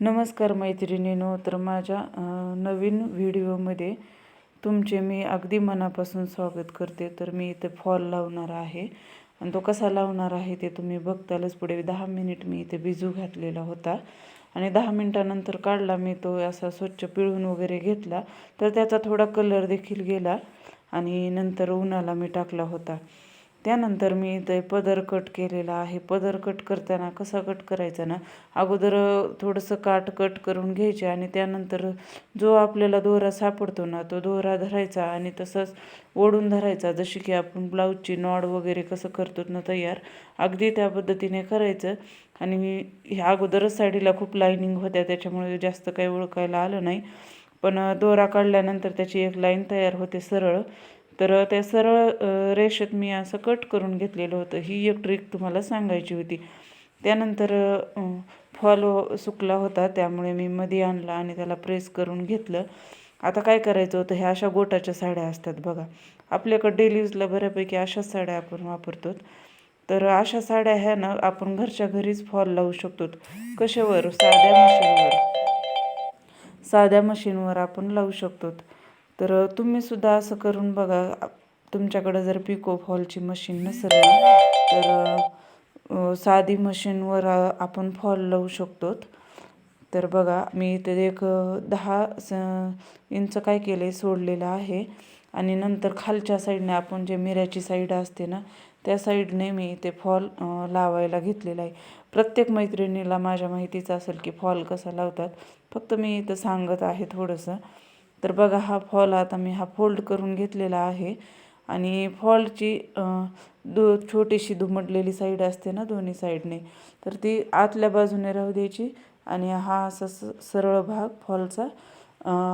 नमस्कार मैत्रिणीनो तर माझ्या नवीन व्हिडिओमध्ये तुमचे मी अगदी मनापासून स्वागत करते. तर मी इथे फॉल लावणार आहे. आणि तो कसा लावणार आहे ते तुम्ही बघतालच. पुढे दहा मिनिट मी इथे बिजू घातलेला होता. आणि दहा मिनटानंतर काढला मी तो असा स्वच्छ पिळून वगैरे घेतला. तर त्याचा थोडा कलर देखील गेला आणि नंतर उन्हाला मी टाकला होता. त्यानंतर मी इथे पदर कट केलेला आहे. पदर कट करताना कसा कट करायचा ना? अगोदर थोडंसं काट कट करून घ्यायचे आणि त्यानंतर जो आपल्याला दोरा सापडतो ना तो दोरा धरायचा आणि तसंच ओढून धरायचा. जशी की आपण ब्लाऊजची नॉड वगैरे कसं करतो ना तयार अगदी त्या पद्धतीने करायचं. आणि मी ह्या अगोदरच साडीला खूप लाईनिंग होत्या त्याच्यामुळे जास्त काही ओळखायला आलं नाही. पण दोरा काढल्यानंतर त्याची एक लाईन तयार होते सरळ. तर त्या सरळ रेषेत मी असं कट करून घेतलेलं होतं. ही एक ट्रिक तुम्हाला सांगायची होती. त्यानंतर फॉल सुकला होता. त्यामुळे मी मध्ये आणला आणि त्याला प्रेस करून घेतलं. आता काय करायचं होतं? ह्या अशा गोटाच्या साड्या असतात बघा. आपल्याकडे डेली यूजला बऱ्यापैकी अशाच साड्या आपण वापरतो तर अशा साड्या ह्या ना आपण घरच्या घरीच फॉल लावू शकतो. कशावर? साध्या मशीनवर. साध्या मशीनवर आपण लावू शकतो तर तुम्ही सुद्धा असं करून बघा. तुमच्याकडं जर पिको फॉलची मशीन नसेल तर साधी मशीनवर आपण फॉल लावू शकतो तर बघा मी इथे एक दहा स इंच काय केलं आहे सोडलेलं आहे. आणि नंतर खालच्या साईडने आपण जे मिऱ्याची साईड असते ना त्या साईडने मी ते फॉल लावायला घेतलेला आहे. प्रत्येक मैत्रिणीला माझ्या माहितीचं असेल की फॉल कसा लावतात. फक्त मी इथं सांगत आहे थोडंसं. तर बघा हा फॉल आता मी हा फोल्ड करून घेतलेला आहे. आणि फॉलची दो छोटीशी दुमडलेली साईड असते ना दोन्ही साईडने तर ती आतल्या बाजूने राहू द्यायची. आणि हा असा स सरळ भाग फॉलचा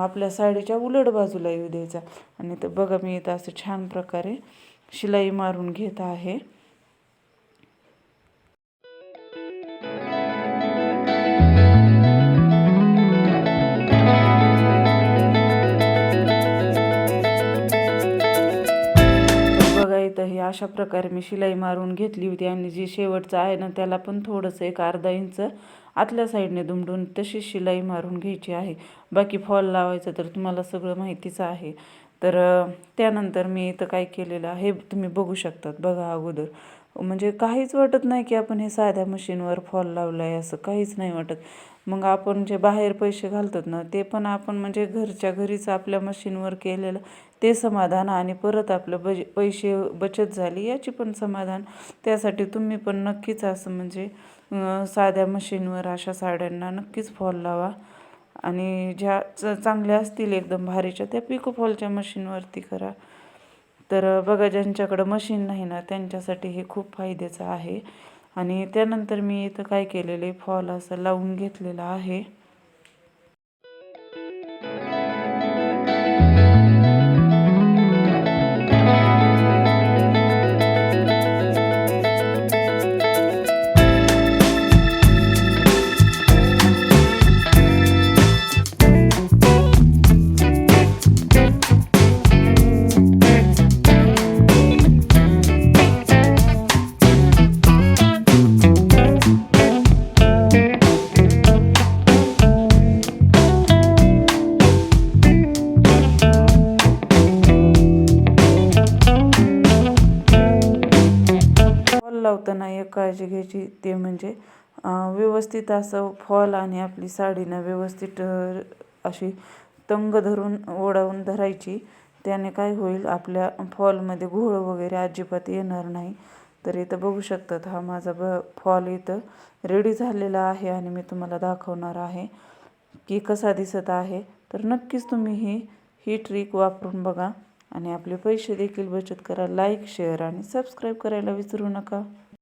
आपल्या साडीच्या उलट बाजूला येऊ द्यायचा. आणि तर बघा मी इथं असं छान प्रकारे शिलाई मारून घेत आहे. अशा प्रकारे मी शिलाई मारून घेतली होती आणि जी शेवटचं आहे ना त्याला पण थोडंसं एक अर्धा इंच आतल्या साईडने दुमडून तशी शिलाई मारून घ्यायची आहे. बाकी फॉल लावायचं तर तुम्हाला सगळं माहितीच आहे. तर त्यानंतर मी इथं काय केलेलं आहे तुम्ही बघू शकतात बघा अगोदर. म्हणजे काहीच वाटत नाही की आपण हे साध्या मशीनवर फॉल लावलं आहे असं काहीच नाही वाटत. मग आपण जे बाहेर पैसे घालतात ना ते पण आपण म्हणजे घरच्या घरीच आपल्या मशीनवर केलेलं ते समाधान आणि परत आपलं बज पैसे बचत झाली याची पण समाधान. त्यासाठी तुम्ही पण नक्कीच असं म्हणजे साध्या मशीनवर अशा साड्यांना नक्कीच फॉल लावा. आणि ज्या च चांगल्या असतील एकदम भारीच्या त्या पिको फॉलच्या मशीनवरती करा. तर बघा ज्यांच्याकडं मशीन नाही ना त्यांच्यासाठी हे खूप फायद्याचं आहे. आणि त्यानंतर मी इथं काय केलेलं आहे फॉल असं लावून घेतलेला आहे. लावताना एक काळजी घ्यायची ते म्हणजे व्यवस्थित असं फॉल आणि आपली साडीनं व्यवस्थित अशी तंग धरून ओढावून धरायची. त्याने काय होईल आपल्या फॉलमध्ये घोळ वगैरे अजिबात येणार नाही. तर इथं बघू शकतात हा माझा ब फॉल इथं रेडी झालेला आहे आणि मी तुम्हाला दाखवणार आहे की कसा दिसत आहे. तर नक्कीच तुम्ही ही ही ट्रिक वापरून बघा. आणि आपले पैसे देखील बचत करा. लाईक शेअर आणि सबस्क्राईब करायला विसरू नका.